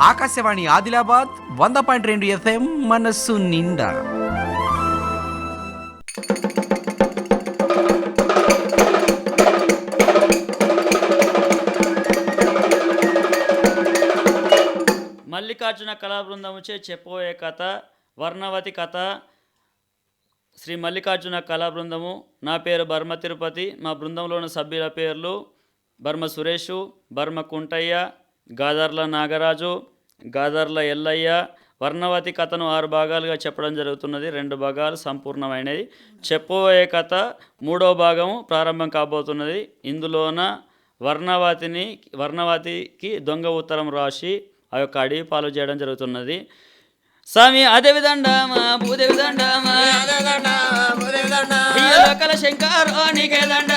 ఆకాశవాణి ఆదిలాబాద్ వంద పాయింట్ రెండు ఎఫ్ఎం మనస్సు నిండా. మల్లికార్జున కళా బృందముచే చెప్పబోయే కథ వర్ణవతి కథ. శ్రీ మల్లికార్జున కళా బృందము నా పేరు బర్మ తిరుపతి. మా బృందంలోని సభ్యుల పేర్లు బర్మ సురేషు బర్మ కుంటయ్య గాదర్ల నాగరాజు గాదర్ల ఎల్లయ్య వర్ణవతి కథను ఆరు భాగాలుగా చెప్పడం జరుగుతున్నది. రెండు భాగాలు సంపూర్ణమైనది. చెప్పబోయే కథ మూడో భాగము ప్రారంభం కాబోతున్నది. ఇందులోన వర్ణవతిని వర్ణవతికి దొంగ ఉత్తరం రాసి ఆ యొక్క అడవి పాలు చేయడం జరుగుతున్నది. స్వామి అదేవి దండమా భూదేవి దండమా శంకరో నీకే దండమా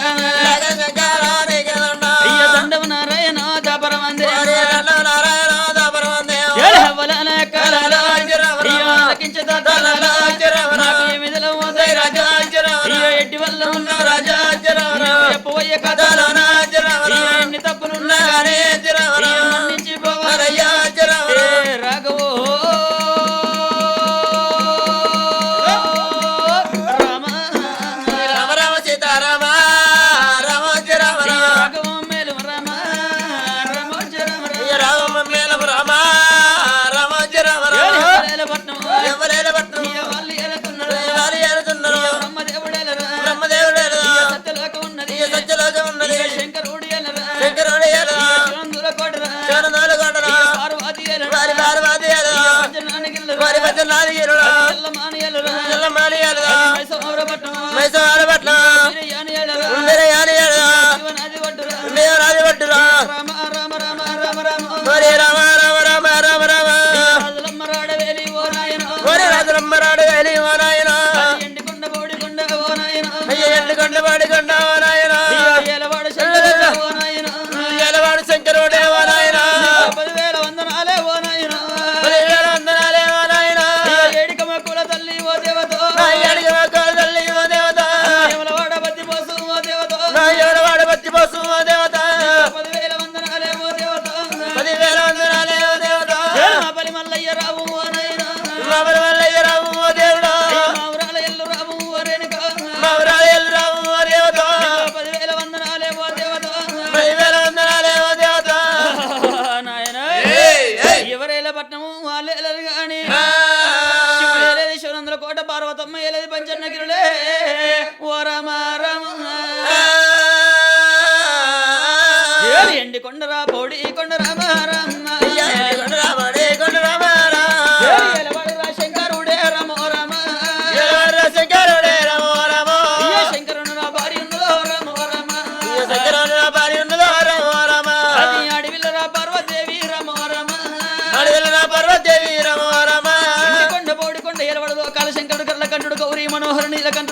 చెప్పబోయే కథలోన நாளையலா நல்ல மாலையலா పలి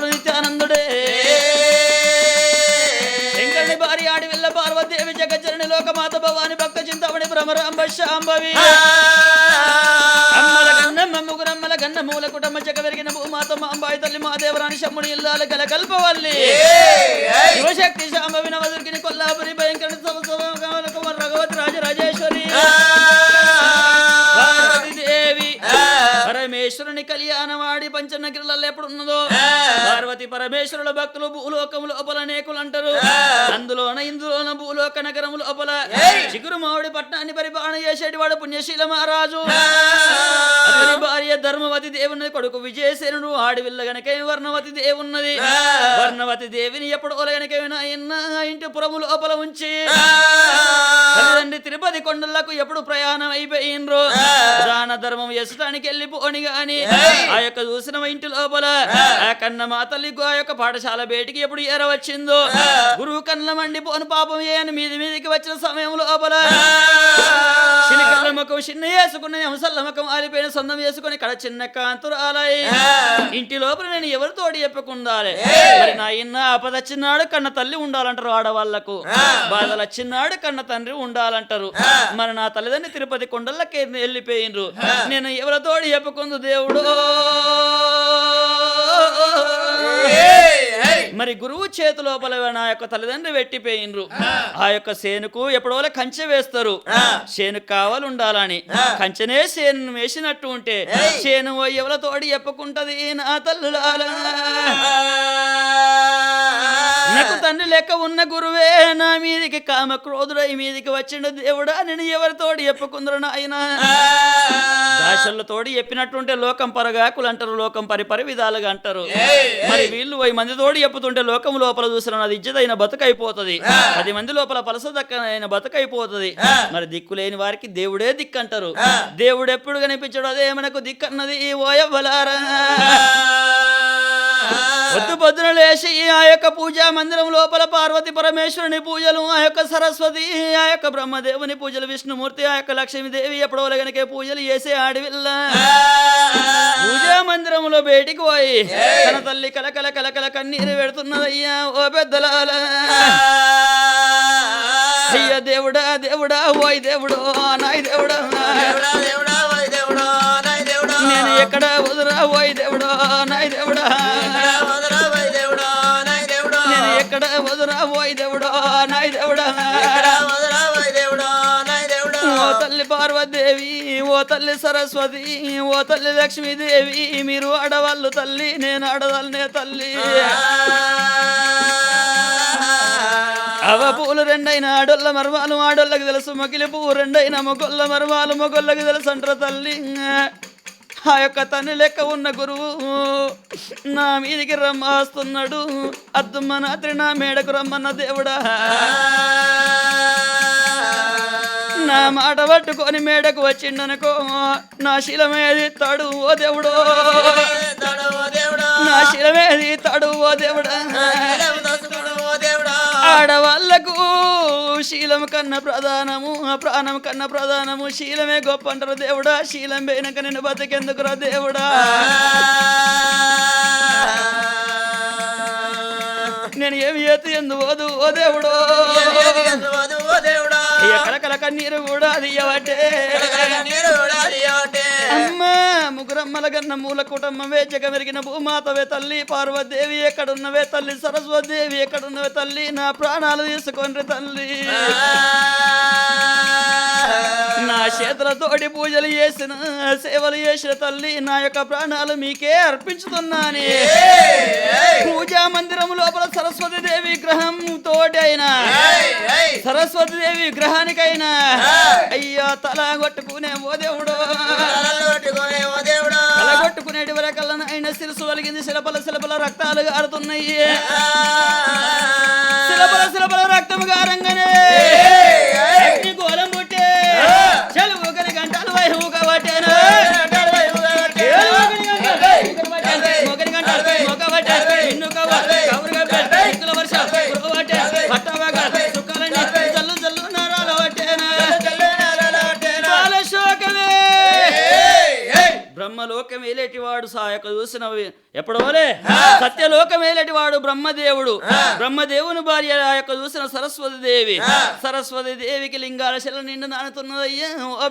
నీలకంఠుడు నిత్యానందుడే. శంకరుని భార్య ఆడివిల్ల పార్వదేవి జగజ్జనని లోకమాత భవాని భక్త చింతమణి భ్రమరాంబ శాంభవి. ముగురమ్మల గన్న మూల కుటుంబ జగ వెరిగిన భూమాత మాంబాయి తల్లి మాదేవరాని శమ్ముని ఇల్లాలు గల కల్పవల్లి శివశక్తి శాంభవి నవదుర్గిని కొల్లాపురి భయంకర పంచన్న గిరిలలో ఎప్పుడున్నదో పార్వతి పరమేశ్వరుల భక్తులు భూలోకము లోపల నేకులు అంటారు. అందులోన ఇందులోన భూలోక నగరము లోపల చిగురు మామిడి పట్నాన్ని పరిపాలన చేసేటి వాడు పుణ్యశీల మహారాజు. అతని భార్య ధర్మవతి దేవుని కొడుకు విజయసేనుడు ఆడివిల్ల గనక వర్ణవతి దేవున్నది. వర్ణవతి దేవిని ఎప్పుడు గనక ఇంటి పురము లోపల ఉంచి. తిరుపతి కొండలకు ఎప్పుడు ప్రయాణం అయిపోయినరో? దాన ధర్మం ఎసటానికి వెళ్ళిపోని గాని ఆ యొక్క చూసిన ఇంటి లోపల ఆ కన్న మా తల్లికి ఆ యొక్క పాఠశాల బయటికి ఎప్పుడు ఏరవచ్చిందో? గురువు కన్న మండి పోను పాపం ఏ అని మీది మీదికి వచ్చిన సమయం లోపల. చిన్నకల్ల ముఖం చిన్న వేసుకున్న హంసల్ల ముఖం ఆలిపోయిన సొంతం వేసుకుని కడ చిన్న కాంతురాలై. ఇంటి లోపల నేను ఎవరితోటి చెప్పుకుండాలి? మరి నా ఇన్న ఆపదచ్చినాడు కన్న తల్లి ఉండాలంటారు ఆడవాళ్ళకు. బాధలు వచ్చినాడు కన్న తండ్రి ఉండాలంటారు. మరి నా తల్లిదండ్రి తిరుపతి కొండలకి వెళ్ళిపోయినరు. నేను ఎవరితోటి చెప్పుకుందు దేవుడు? మరి గురువు చేతి లోపల నా యొక్క తల్లిదండ్రి వెట్టిపోయినరు. ఆ యొక్క సేనుకు ఎప్పుడోలా కంచె వేస్తారు. చేను కావాలి ఉండాలని కంచెనే సేను వేసినట్టు ఉంటే చేను ఎవల తోడి ఎప్పుకుంటది నా తల్లులాల నాకు తండ్రి లెక్క ఉన్న గురువే నా మీదికి కామ క్రోధుడై మీదికి వచ్చిండు దేవుడా నేను ఎవరితోడి ఎప్పుకుందరు నాయన? దాశలతోడి చెప్పినట్టుంటే లోకం పరగాకులు అంటారు లోకం పరిపరి విధాలుగా అంటారు. మరి వీళ్ళు వెయ్యి మంది తోడి చెప్పుతుంటే లోకం లోపల చూసిన అది ఇజ్జదైన బతుకైపోతది. పది మంది లోపల పలస దక్కనైన బతుకైపోతది. మరి దిక్కు లేని వారికి దేవుడే దిక్కు అంటారు దేవుడు ఎప్పుడు కనిపించడు అదే మనకు దిక్కన్నది ఈ ఓయవ్వలారా పొద్దు పొద్దున లేచి ఆ యొక్క పూజా మందిరం లోపల పార్వతి పరమేశ్వరుని పూజలు ఆ యొక్క సరస్వతి ఆ యొక్క బ్రహ్మదేవుని పూజలు విష్ణుమూర్తి ఆ యొక్క లక్ష్మీదేవి ఎప్పుడో గనకే పూజలు చేసే ఆడివిల్ల. పూజా మందిరంలో బయటికి పోయి తన తల్లి కలకల కలకల కన్నీరు పెడుతున్నదయ్యా ఓ పెద్దలాల. అయ్యా దేవుడా దేవుడా ఓయ్ దేవుడో నాయ్ దేవుడా. నేను ఎక్కడ వదురా ఓయ్ దేవుడో నాయ్ దేవుడా. ఎక్కడ వదురా ఓయ్ దేవుడో నాయ్ దేవుడా? ఓ తల్లి పార్వతీదేవి ఓ తల్లి సరస్వతి ఓ తల్లి లక్ష్మీదేవి మీరు ఆడవాళ్ళు తల్లి నేను ఆడవాళ్ళనే తల్లి. అవ పూలు రెండైన ఆడోళ్ళ మర్మాలు ఆడోళ్ళకి తెలుసు మొగిలి పువ్వు రెండైన మొగొల్ల మర్మాలు మొగొల్లకి తెలుసు అంటారు తల్లి. ఆ యొక్క తల్లి లెక్క ఉన్న గురువు నా మీదికి రమ్మస్తున్నాడు. అద్దుమ్మ నాత్రి నా మేడకు రమ్మన్న దేవుడా. నా మాట పట్టుకొని మేడకు వచ్చిండనుకో నా శిలమేది తడు ఓ దేవుడో. నా శిలమేది తడు ఓ దేవుడా. ఆడవాళ్ళకు శీలం కన్నా ప్రధానము ఆ ప్రాణం కన్నా ప్రధానము. శీలమే గొప్ప అంటారు దేవుడా శీలం పోయినాక నేను బతికెందుకురా దేవుడా. నేను ఏమి చేతి ఎందు పోదు ఓ దేవుడో. కలకల కన్నీరు కూడా అది ఇయ్యవటే అమ్మా ముగ్గురమ్మల గన్న మూల కుటుంబమే జగమెరిగిన భూమాతవే తల్లి పార్వదేవి ఎక్కడున్నవే తల్లి సరస్వదేవి ఎక్కడున్నవే తల్లి నా ప్రాణాలు తీసుకొని తల్లి. నా చేతులతోటి పూజలు చేసిన సేవలు చేసిన తల్లి నా యొక్క ప్రాణాలు మీకే అర్పించుతున్నాను. మందిరం లోపల సరస్వతి దేవి విగ్రహం తోటి అయినా సరస్వతి దేవి విగ్రహానికైనా అయ్యో తల కొట్టుకునే ఓ దేవుడు. తల కొట్టుకునేటి వరకల్లా ఆయన శిరసు వలిగింది. శిలపల శిలపల రక్తాలు గారుతున్నాయి. శిలపల శిలపల రక్తం గారంగానే ఏలేటి వాడు సాయక చూసిన ఎప్పుడోలే. సత్యలోకం ఏలేటి వాడు బ్రహ్మదేవుడు బ్రహ్మదేవుని భార్య ఆ యొక్క చూసిన సరస్వతి దేవి. సరస్వతి దేవికి లింగాల శిల నిండు నానుతున్నదయ్యా. ఓ!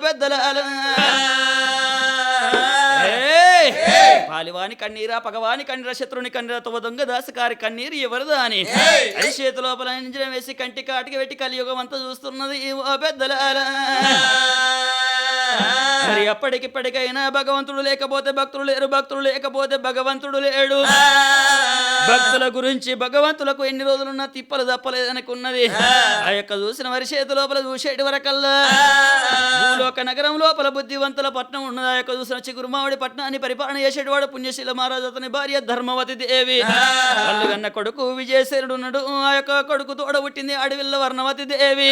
పాలివాని కన్నీరా పగవాని కన్నీర శత్రుని కన్నీర తవ దొంగ దాసకారి కన్నీరు ఎవరిదా అని అది చేతి లోపల ఇంజనం వేసి కంటి కాటికి పెట్టి కలియుగం అంతా చూస్తున్నది ఓ పెద్దలాల మరి ఎప్పటికిప్పటికైనా భగవంతుడు లేకపోతే భక్తులు లేరు భక్తులు లేకపోతే భగవంతుడు లేడు. భక్తుల గురించి భగవంతులకు ఎన్ని రోజులున్నా తిప్పలు తప్పలేదనుకున్నది ఆ. యొక్క చూసిన వారి చేతి లోపల చూసేటి వరకల్లా. భూలోక నగరం లోపల బుద్ధివంతుల పట్నం ఉన్నది. ఆ యొక్క చూసిన చిగురుమావిడి పట్నాన్ని పరిపాలన చేసేటివాడు పుణ్యశీల మహారాజు అతని భార్య ధర్మవతి దేవి. వాళ్ళు కన్న కొడుకు విజయసేనుడు ఉన్నాడు. ఆ యొక్క కొడుకు తోడ పుట్టింది అడవిల్ల వర్ణవతి దేవి.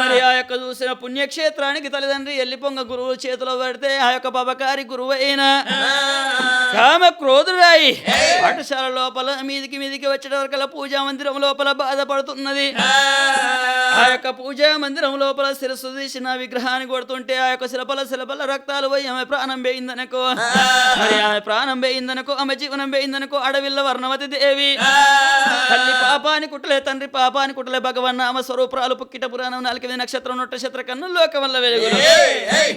మరి ఆ యొక్క చూసిన పుణ్యక్షేత్రానికి తల్లిదండ్రి ఎల్లిపొంగ గురువు చేతిలో పెడితే ఆ యొక్క పబకారి గురువు అయిన కామ క్రోధుడాయి పాఠశాల లోపల మీదికి మీదికి వచ్చే వరకల పూజా మందిరం లోపల బాధపడుతున్నది. ఆ యొక్క పూజా మందిరం లోపల శిరస్సు తీసిన విగ్రహం విగ్రహాన్ని కొడుతుంటే ఆ యొక్క శిలపల శిలపల రక్తాలు పోయి ఆమె ప్రాణం పోయిందనుకో మరి ఆమె ప్రాణం పోయిందనుకో ఆమె జీవనం పోయిందనుకో అడవిల్ల వర్ణవతి దేవి. తల్లి పాపాని కుట్టలే తండ్రి పాపాని కుట్టలే భగవన్ నామ స్వరూపురాలు పుక్కిట పురాణం నాలుగు నక్షత్రం నక్షత్ర కన్ను లోకం వల్ల వెలుగు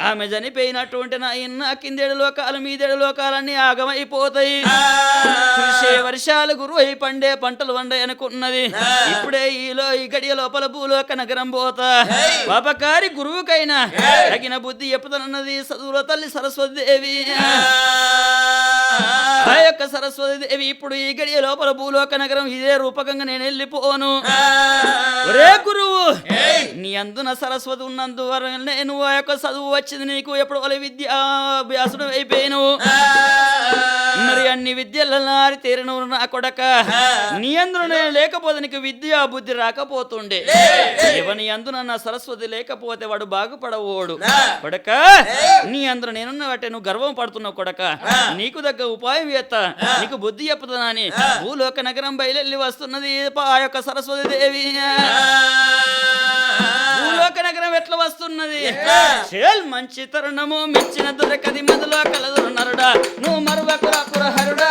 ఆమె చనిపోయినటువంటి నా ఇన్న కిందేడు లోకాలు మీదేడు లోకాలన్నీ ఆగమైపోతాయి కురిసే వర్షాలు గురువై పండే పంటలు వండే అనుకున్నది ఇప్పుడే ఈలో ఈ గడియ లోపల భూలోక నగరం పోతా. పాపకారి గురువుకైనా తగిన బుద్ధి ఎప్పుదనన్నది చదువుల తల్లి సరస్వతి దేవి ఆ యొక్క సరస్వతి దేవి ఇప్పుడు ఈ గడియ లోపల భూలోక నగరం ఇదే రూపకంగా నేను వెళ్ళిపోను. ఒరే గురువు నీ అందున సరస్వతి ఉన్నందు వర- నేను ఆ యొక్క చదువు వచ్చింది నీకు ఎప్పుడు వాళ్ళ విద్యాభ్యాసం అయిపోయాను الله మరి అన్ని విద్యలలో ఆరి తీరను నా కొడక. నీ నేను లేకపోతే నీకు విద్యా బుద్ధి రాకపోతుండే. ఎవని అందున నా సరస్వతి లేకపోతే వాడు బాగుపడవోడు. కొడక నీ అందున నేనున్న వాటే నువ్వు గర్వం పడుతున్నావు కొడక. నీకు దగ్గర ఉపాయం చేస్తా నీకు బుద్ధి చెప్పుతున్నా అని భూలోక నగరం బయలుల్లి వస్తున్నది ఆ యొక్క సరస్వతి దేవి. భూలోక నగరం ఎట్లా వస్తున్నది? చేల్ మంచి తరుణము మెచ్చిన దొరకది మధులో కలదురు నరుడా. నువ్వు మరువకురా పురహరుడా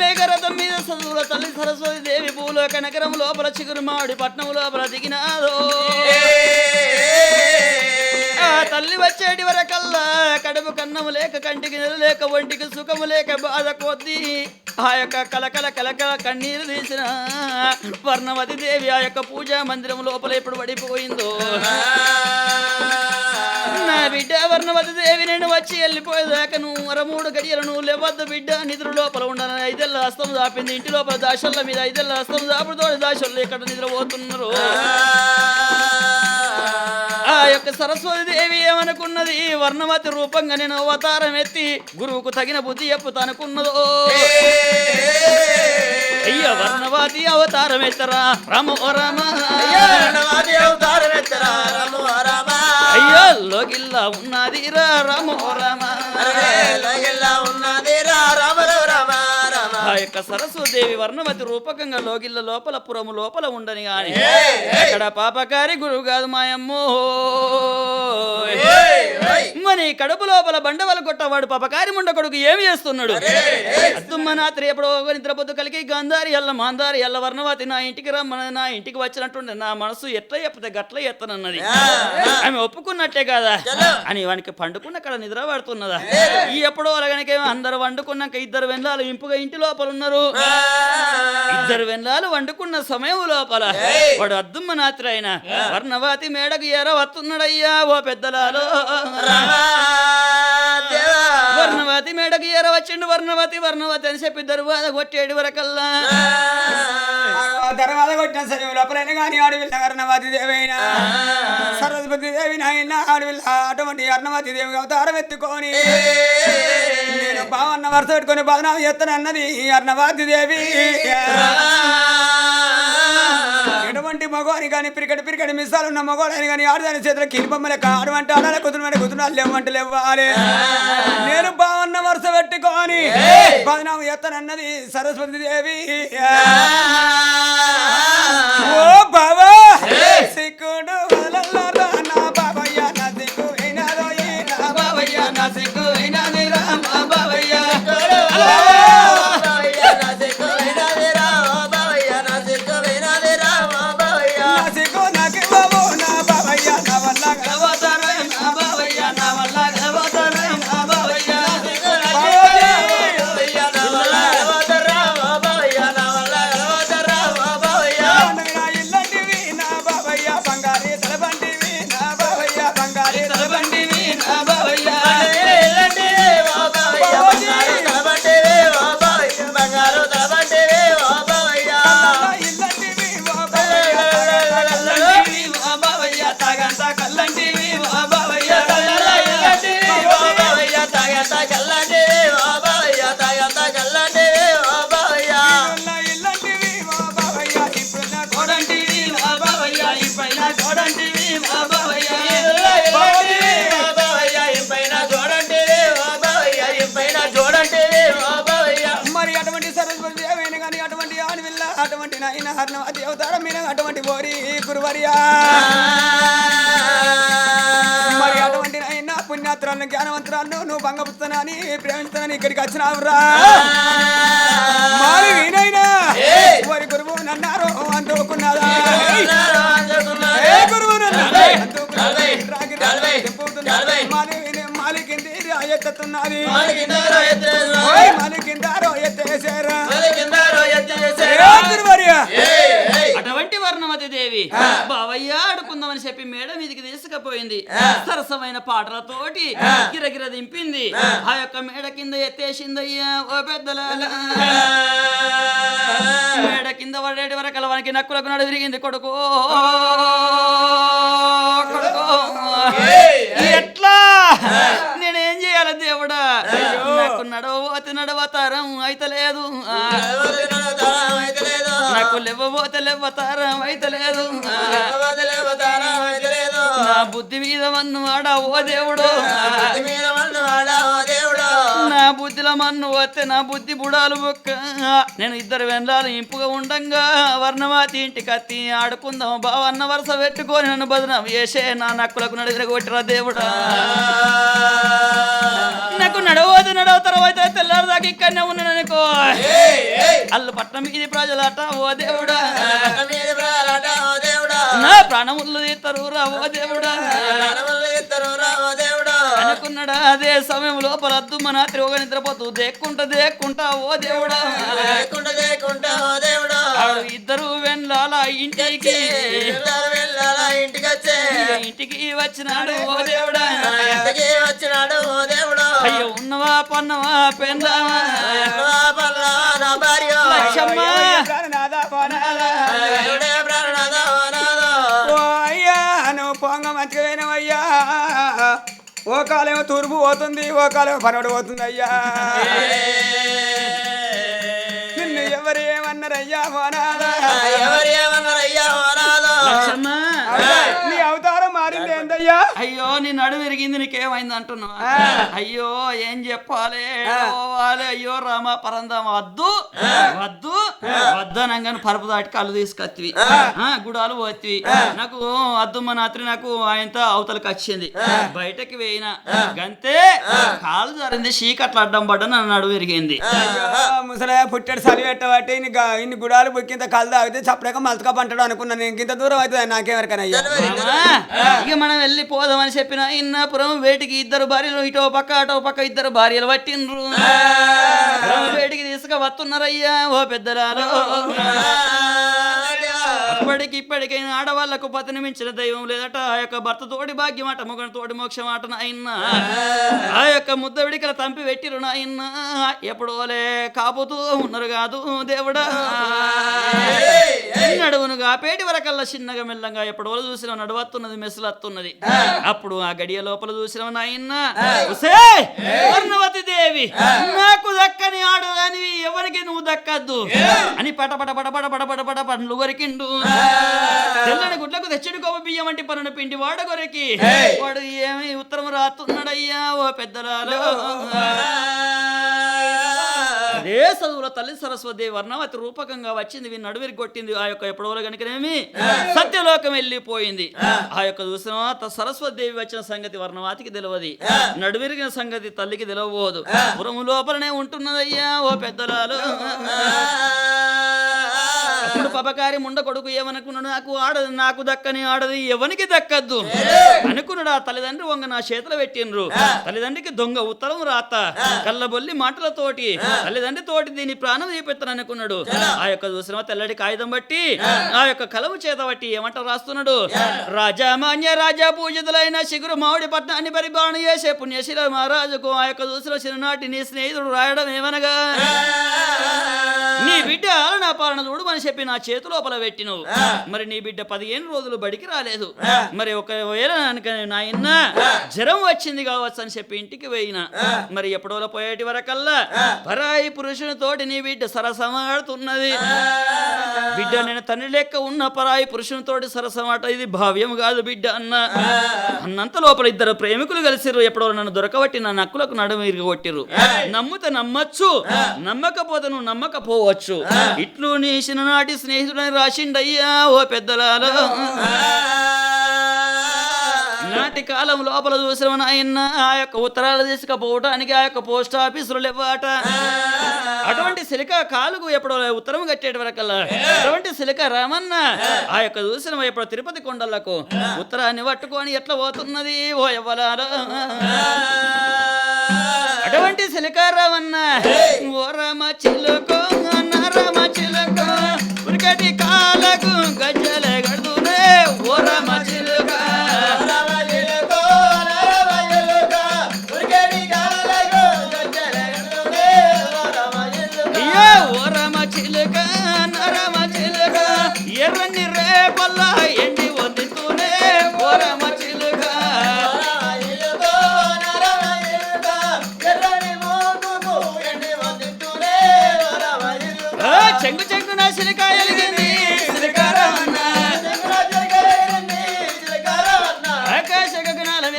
మేఘరథం మీద చదువుల తల్లి సరస్వతి దేవి భూలోక నగరం లోపల చిగురు మామిడి పట్నం లోపల దిగినాదో. ఆ తల్లి వచ్చేటి వరకల్లా కడుపు కన్నము లేక కంటికి నెల లేక ఒంటికి సుఖము లేక బాధ కొద్దీ ఆ యొక్క కలకల కలకల కన్నీరు తీసిన వర్ణవతి దేవి ఆ యొక్క పూజా మందిరం లోపల ఎప్పుడు పడిపోయిందో. బిడ్డ వర్ణవతి దేవి నేను వచ్చి వెళ్ళిపోయేదాకా నువ్వు వరమూడు గడియలు నువ్వు లేవద్దు బిడ్డ. నిద్ర లోపల ఉండాలని ఐదేళ్ళ హస్తం దాపింది. ఇంటి లోపల దాశల్ల మీద ఐదేళ్ళ హస్తం దాపుడుతో దాశల్లో ఇక్కడ నిద్రపోతున్నారు. ఆ యొక్క సరస్వతి దేవి ఏమనుకున్నది? వర్ణవతి రూపంగా నేను అవతారం ఎత్తి గురువుకు తగిన బుద్ధి చెప్పుతానుకున్నదో అయ్య వర్ణవతి అవతారం ఎత్తరా? రామ ఓ రామ. అయ్యో లోకిల్లా ఉన్నది రామో రామ లోకిల్లా ఉన్నది రామ ఆ యొక్క సరస్వదేవి వర్ణవతి రూపకంగా లోగిల్ల లోపల పురము లోపల ఉండని గాని అక్కడ పాపకారి గురువు కాదు మాయమ్మో. మరి కడుపు లోపల బండవల కొట్టవాడు పాపకారి ముండ కొడుకు ఏమి చేస్తున్నాడు? అద్దుమ్మ నాత్రి ఎప్పుడో నిద్రపొద్దు కలిగి గాంధారి ఎల్ల మాందారి ఎల్ల వర్ణవతి నా ఇంటికి రమ్మన నా ఇంటికి వచ్చినట్టుండే నా మనసు ఎట్లా చెప్పతే గట్ల ఎత్తనన్నది. ఆమె ఒప్పుకున్నట్టే కదా? అని వానికి పండుకున్న అక్కడ నిద్ర పడుతున్నదా? ఈ ఎప్పుడో అలాగనికే అందరు వండుకున్నాక ఇద్దరు వెన్లాలు ఇంపుగా ఇంటి లోపల ఉన్నారు ఇద్దరు వెన్లాలు వండుకున్న సమయం లోపల వాడు అద్దుమ్మ నాత్రి వర్ణవతి మేడకు ఎర వస్తున్నాడయ్యా ఓ పెద్దలాలో. మేడకి ఎర వచ్చిండు వర్ణవతి వర్ణవతి అని చెప్పి దరువాద కొట్టేడు వరకల్లా. తర్వాత కొట్టిన సరే లోపలైన కానీ అడవిల్ల అర్ణవతి దేవైనా. సరస్వతి దేవి నాయన అడవిల్ల అటువంటి అర్ణవతి దేవి అవతారం ఎత్తుకొని నేను బావన్న వరుస పెట్టుకొని బదనాలు చేస్తాను అన్నది అర్ణవతి దేవి. ఎటువంటి మగవాని కానీ పిరికటి పిరికటి మిస్సాలు ఉన్న మగవాడని కానీ ఆడదాని చేతుల కిలిపమ్మ లెక్క ఆడమంటే ఆడాలి కుదురు కుదురు లేవంటే లేవాలి. నేను బావన్న వరుస పెట్టుకొని బదనాము చేస్తానన్నది సరస్వతి దేవి. ఓ బావా సిక్కుడు అటువంటి నాయన హర్ణవతి అవతారం మీద అటువంటి బోరి గురువర్యా. పుణ్యాత్రాలను జ్ఞానవంతురాలను నువ్వు భంగపుస్తానని ప్రేమిస్తానని ఇక్కడికి వచ్చినావురా. మరి వారి గురువు నన్నారు అందుకున్నదా ఏ గురువు నన్ను. మరి ఎత్తుతున్నది ఎత్తేసారా అటువంటి వర్ణవతి దేవి. బావయ్య ఆడుకుందామని చెప్పి మేడ మీదకి తీసుకుపోయింది సరసమైన పాటలతోటి గిరగిర దింపింది. ఆ. యొక్క మేడ కింద ఎత్తేసిందయ్యా ఓ పెద్దల. మేడ కింద పడేటి వరకు వానికి నక్కులకు నడు విరిగింది కొడుకు. కొడుకు. ఎట్లా? నడవబోతే నడవతారం అయితే లేదు నాకు లేవబోతే లేవతారం అయితే లేదు నా బుద్ధి మీద మన్ను ఆడ ఓ దేవుడు. నా బుద్ధిలో మన్ను వస్తే నా బుద్ధి బుడాలు బొక్క. నేను ఇద్దరు వెండాలు ఇంపుగా ఉండంగా. వర్ణమాతి ఇంటికి అత్తి ఆడుకుందాం. బావన్న వరుస పెట్టుకొని నన్ను బదనం. వేసే నా నక్కులకు నడిగిన కొట్టిరా దేవుడా. నాకు నడవదు నడవ తర్వాత తెల్లారు దాకా ఇక్కడనే ఉన్నాను అనుకో అల్లు పట్నం మీది ప్రజలట ఓ దేవుడా. ప్రాణములు తీస్తారు రా ఓ దేవుడా. అనుకున్నాడా అదే సమయం లోపల అద్దు మన త్రిగ నిద్రపోతూ దేక్కుంటా దేక్కుంటా ఓ దేవుడా ఇద్దరు వెన్లాల ఇంటికి. ఇంటికి వచ్చే ఇంటికి వచ్చినాడు ఓ దేవుడా. ఇంటికి వచ్చినాడు ఓ దేవుడు అయ్యో ఉన్నవా పన్నవా పెందావా లక్షమ్మ ఓ కాలేమో తూర్పు పోతుంది ఓ కాలేమో పనవడు పోతుంది అయ్యా నిన్ను ఎవరు ఏమన్నారయ్యా పోనాదా ఎవరు ఏమన్నారయ్యా ఓ నాథ. లక్షమ్మ నీ అవతారం మారింది ఏందయ్యా అయ్యో నీ నడు విరిగింది నీకేమైంది అంటున్నావా? అయ్యో ఏం చెప్పాలి? పోవాలి. అయ్యో రామ పరందం వద్దు. వద్దు. వద్దనంగాను పరుపు దాటి కళ్ళు తీసుకొత్తివి. ఆ, గుడాలు పోతివి నాకు అద్దు మా నాత్రి నాకు ఆయనతో అవతలకి వచ్చింది బయటకి వేయిన. గంతే. కాలు జారింది చీకట్లు అడ్డం పడ్డ నన్ను నడు విరిగింది. ముసలయ్య పుట్టాడు చలి పెట్టబట్టి ఇన్ని గుడాలు బుక్కింత కళ్ళు తాగితే చప్పడాక మలతక పంటడు అనుకున్నాను నేను ఇంత దూరం అవుతుంది నాకెవరికనయ్యా మామా, ఇక మనం వెళ్ళి పోదామని చెప్పిన ఇన్నాపురం వేటికి ఇద్దరు భార్యలు ఇటో పక్క అటో పక్క ఇద్దరు భార్యలు పట్టిండ్రు. వేటికి తీసుక వస్తున్నారయ్యా ఓ పెద్దరాలు అప్పటికి ఇప్పటికైనా ఆడవాళ్ళకు పతిని మించిన దైవం లేదట. ఆ యొక్క భర్త తోడి భాగ్యం అట మొగని తోటి మోక్షం అట నాయన్న. ఆ యొక్క ముద్ద విడికల తంపి పెట్టిరు నాయన్న. ఎప్పుడోలే కాపుతూ ఉన్నారు కాదు దేవుడా. నడువునుగా పేటి వరకల్లా చిన్నగా మెల్లంగా ఎప్పుడో చూసిన నడువత్తున్నది మెసులత్తున్నది. అప్పుడు ఆ గడియ లోపల చూసిన నాయన్న "ఉసే, వర్ణవతి దేవి నాకు దక్కని ఆడదానివి ఎవరికి నువ్వు దక్కద్దు? అని పట పట పట పట పండ్లు కొరికిండు. తెల్లని గుడ్లకు తెచ్చడి కోప బియ్యం వంటి పనులు పిండి వాడ కొరికి. వాడు ఏమి ఉత్తరం రాస్తున్నాడయ్యా ఓ పెద్దలాలో అదే చదువుల తల్లి సరస్వతి వర్ణవతి రూపకంగా వచ్చింది వీని నడువిరి కొట్టింది ఆ యొక్క ఎప్పుడో కనుకనేమి సత్యలోకం వెళ్ళిపోయింది. ఆ. యొక్క చూసిన సరస్వతి దేవి వచ్చిన సంగతి వర్ణవాతికి తెలియదు. నడువిరిగిన సంగతి తల్లికి తెలియబోదు పురము లోపలనే ఉంటున్నదయ్యా ఓ పెద్దలాలు. అప్పుడు పపకారి ముండ కొడుకు ఏమనుకున్నాడు? నాకు ఆడదు నాకు దక్కని ఆడది ఎవనికి దక్కద్దు? అనుకున్నాడు ఆ తల్లిదండ్రి వంగ నా చేతులు పెట్టిండ్రు. తల్లిదండ్రికి దొంగ ఉత్తరం రాత. కళ్ళబొల్లి మాటలతోటి. తల్లిదండ్రి తోటి దీని ప్రాణం తీపెత్తాను అనుకున్నాడు ఆ యొక్క చూసిన తెల్లటి కాగితం బట్టి ఆ. యొక్క కలము చేత బట్టి ఏమంట రాస్తున్నాడు? రాజా మాన్య రాజా పూజితులైన శిగురు మామిడి పట్నాన్ని పరిపాలన చేసే పుణ్యశీల మహారాజుకు ఆ యొక్క చూసిన చిన్ననాటి నీ స్నేహితుడు రాయడం ఏమనగా? నీ బిడ్డ నా పాలన చూడమని చెప్పి నా చేతి లోపల పెట్టినవు మరి నీ బిడ్డ పదిహేను రోజులు బడికి రాలేదు. మరి ఒకవేళ నాయన జ్వరం వచ్చింది కావచ్చు అని చెప్పి ఇంటికి పోయిన మరి ఎప్పుడో పోయేటి వరకల్లా పరాయి పురుషునితోటి నీ బిడ్డ సరసమాడుతున్నది. బిడ్డ నేను తండ్రి లెక్క ఉన్న పరాయి పురుషునితోటి సరసమాట. ఇది భావ్యం కాదు బిడ్డ అన్న. అన్నంత లోపల ఇద్దరు ప్రేమికులు కలిసిరు ఎప్పుడో నన్ను దొరకబట్టి నా నక్కులకు నడుము కొట్టిరు నమ్ముతే నమ్మచ్చు. నమ్మకపోతే నువ్వు నమ్మకపోవచ్చు. ఇట్లు నీ చిన్ననాటి స్నేహితుడని రాసిండయ్యా ఓ పెద్దలాలో నాటి కాలం లోపల చూసిన నాయన్న ఆ యొక్క ఉత్తరాలు తీసుకుపోవటానికి ఆ యొక్క పోస్ట్ ఆఫీసులు లేవాట. అటువంటి సిలిక కాలుకు ఎప్పుడో ఉత్తరం కట్టేటి వరకల్లా. అటువంటి సిలిక రామన్న ఆ. యొక్క చూసిన ఎప్పుడు తిరుపతి కొండలకు ఉత్తరాన్ని పట్టుకొని ఎట్లా పోతున్నది? ఓ ఎవ్వలారా అటువంటి సిలిక రామన్న ఓ రామ చిలుకో నా రామ చిలుకో ఉరికటి కాలకు గజ్జలే గడుతురే ఓ రామ చిలుక రామజిలుకో, రామజిలుకో,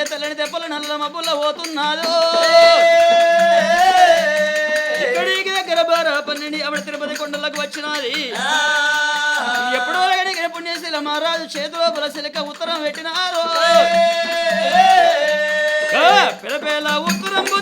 తెల్లని తెప్పలు నల్ల మబ్బుల పోతున్నాడు ఇక్కడికి దగ్గర బారా పన్నెండు ఆవిడ తిరుపతి కొండలకు వచ్చినది ఎప్పుడో అడిగిన పుణ్యశీల మహారాజు చేతిలో బలశిలక ఉత్తరం పెట్టినారు పిలపేల ఉత్తరంబు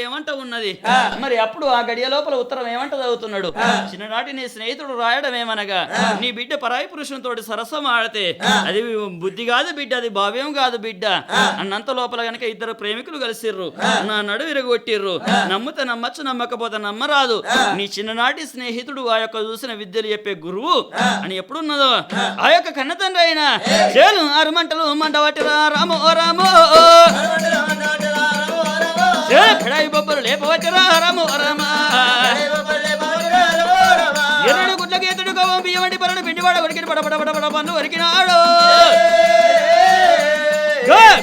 ఏమంట ఉన్నది మరి అప్పుడు ఆ గడియ లోపల ఉత్తరం ఏమంట చదువుతున్నాడు చిన్ననాటి నీ స్నేహితుడు రాయడం ఏమనగా నీ బిడ్డ పరాయి పురుషునితోటి సరస్వం ఆడితే అది బుద్ధి కాదు బిడ్డ అది భావ్యం కాదు బిడ్డ అన్నంత లోపల గనక ఇద్దరు ప్రేమికులు కలిసిర్రు నా నడు విరగొట్టిర్రు నమ్ముతే నమ్మచ్చు నమ్మకపోతే నమ్మరాదు నీ చిన్ననాటి స్నేహితుడు ఆ యొక్క చూసిన విద్యలు చెప్పే గురువు అని ఎప్పుడున్నదో ఆ యొక్క కన్న తండ్రి అయినా చేలు ఆరు మంటలు మంట పట్టిరా రామో రామో ఏ కడాయి బొబ్బలు లేపవచ్చరా రామో రామ ఎర్రడు గుడ్లకి ఎత్తుడు గవం బియ్యం వంటి పరడు పిండి వాడ వరికిన పడ పడ పడ పడ పన్ను వరికినాడు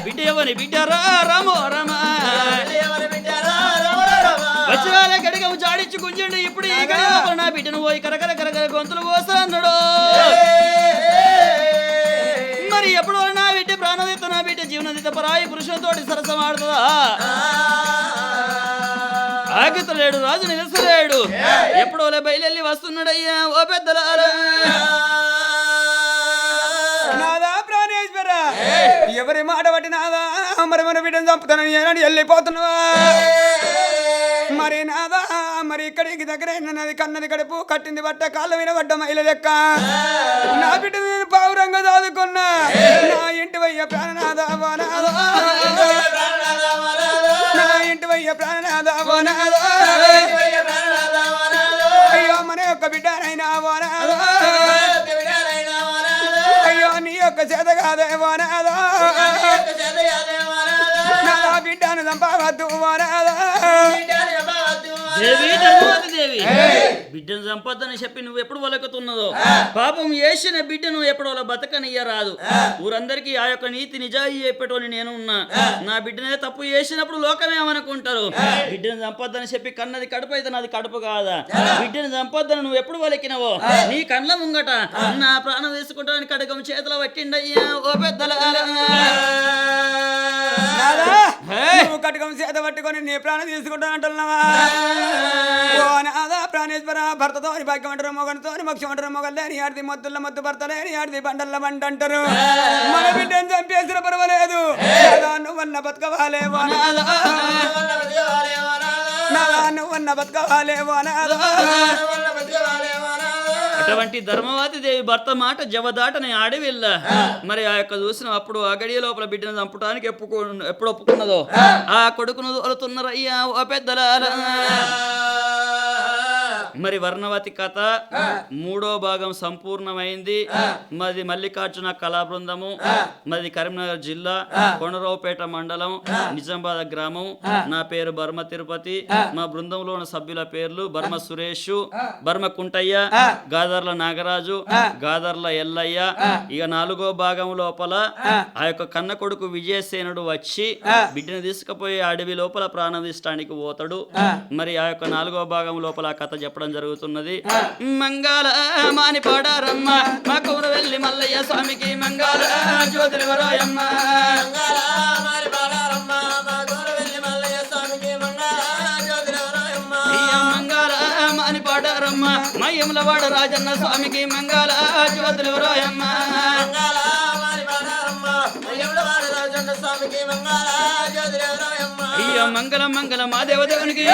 బిడ్డ ఎవని బిడ్డ రా రామో రామ వచ్చినాలే గడిగం జాడించి గుంజండి ఇప్పుడు ఈ నా బిడ్డను పోయి కరకర కరకర గొంతులు కోస్తాడు మరి ఎప్పుడు నా బిడ్డ ప్రాణదిత నా బిడ్డ జీవనదిత పరాయి పురుషులతోటి సరసం ఆడుతుందా ఆగుతలేడు రాజు నిలసలేడు. ఎప్పుడో బయలెళ్ళి వస్తున్నాడయ్యా ఓ పెద్దలారా నాదా ప్రాణేశ్వర? ఎవరి మాట బట్టి నాదా? మరి మన బిడ్డను చంపుతానని వెళ్ళిపోతున్నావా? మరి నాదా? మరి ఇక్కడికి దగ్గర నది కన్నది కడుపు కట్టింది బట్ట కాళ్ళ వినబడ్డ మహిళ లెక్క నా బిడ్డ నేను పావురంగా చదువుకున్నా నా ఇంటి వయ్య నా ఇంటి వయ్య అయ్యో మన యొక్క బిడ్డనైనా వనాథ. అయ్యో నీ యొక్క చేత కాదే వనాథ. నా బిడ్డను చంపవద్దు వనాథ. దేవి ధర్మవతి దేవి. బిడ్డను సంపదని చెప్పి నువ్వు ఎప్పుడు వలకుతున్నదో పాపం వేసిన బిడ్డను ఎప్పుడు వాళ్ళ బతకనియ్య రాదు ఊరందరికీ ఆ యొక్క నీతి నిజాయి చెప్పేటోని నేను ఉన్నా నా బిడ్డనే తప్పు చేసినప్పుడు లోకమేమనుకుంటారు బిడ్డను సంపదని చెప్పి కన్నది కడుపు అయితే నాది కడుపు కాదా? బిడ్డను సంపదని నువ్వు ఎప్పుడు వలకినవో నీ కండ్ల ముంగట నా ప్రాణం తీసుకుంటానికి కడగం చేతిలో పట్టిండయ్యా ఓ పెద్దల నువ్వు కటకం చేత పట్టుకొని నీ ప్రాణం తీసుకుంటానంటున్నావా? ప్రాణేశ్వర భర్తతో భాగ్యం అంటారు మొగనితో మోక్షం అంటారు మొగలు లేని ఆడిది మొత్తుల మొత్తు భర్త లేని ఆడిది బండల్ల బండ అంటారు మన బిడ్డను చంపేసిన పర్వాలేదు. నువ్వన్న బతకవాలేవో నువ్వన్న బతకవాలేవో అటువంటి ధర్మవతి దేవి భర్త మాట జవదాటని ఆడి వెళ్ళ. మరి ఆ యొక్క చూసిన అప్పుడు ఆ గడియ లోపల బిడ్డను చంపడానికి ఎప్పుకో ఎప్పుడు ఒప్పుకున్నదో? ఆ. కొడుకును తోలుతున్నారయ్యా ఓ పెద్దల మరి వర్ణవతి కథ మూడో భాగం సంపూర్ణమైంది. మాది మల్లికార్జున కళా బృందము మాది కరీంనగర్ జిల్లా కొండరావుపేట మండలం నిజామాబాద్ గ్రామం. నా పేరు బర్మ తిరుపతి. మా బృందంలో ఉన్న సభ్యుల పేర్లు బర్మ సురేష్ బర్మ కుంటయ్య గాదర్ల నాగరాజు గాదర్ల ఎల్లయ్య. ఇక నాలుగో భాగం లోపల ఆ. యొక్క కన్న కొడుకు విజయసేనుడు వచ్చి బిడ్డను తీసుకుపోయి అడవి లోపల ప్రాణం తీసడానికి పోతాడు మరి ఆ యొక్క నాలుగో భాగం లోపల ఆ కథ చెప్పడం జరుగుతున్నది. మంగళ మాని పాడారమ్మ. మా కుమర వెళ్ళి మల్లయ్య స్వామికి మంగళ వరాయమ్మ పాడారమ్మ. మయ్యముల వాడ రాజన్న స్వామికి మంగళ జ్యోతులు వరాయమ్మ అయ్య మంగళ మంగళ మా దేవదేవునికి.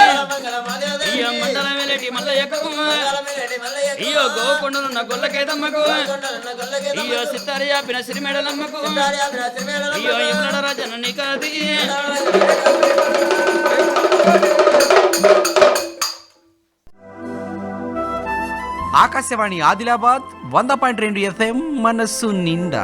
అయ్య మండలం వెళ్ళేటి మల్లయ్యకు. అయ్యో గోకొండలున్న గొల్లకేదమ్మకు అయ్యో సిత్తారి ఆపిన సిరిమెడలమ్మకు. అయ్యో ఇమ్మడ రాజన్న నీకాది. ఆకాశవాణి ఆదిలాబాద్ వంద పాయింట్ రెండు ఎఫ్ఎం మనస్సు నిండా.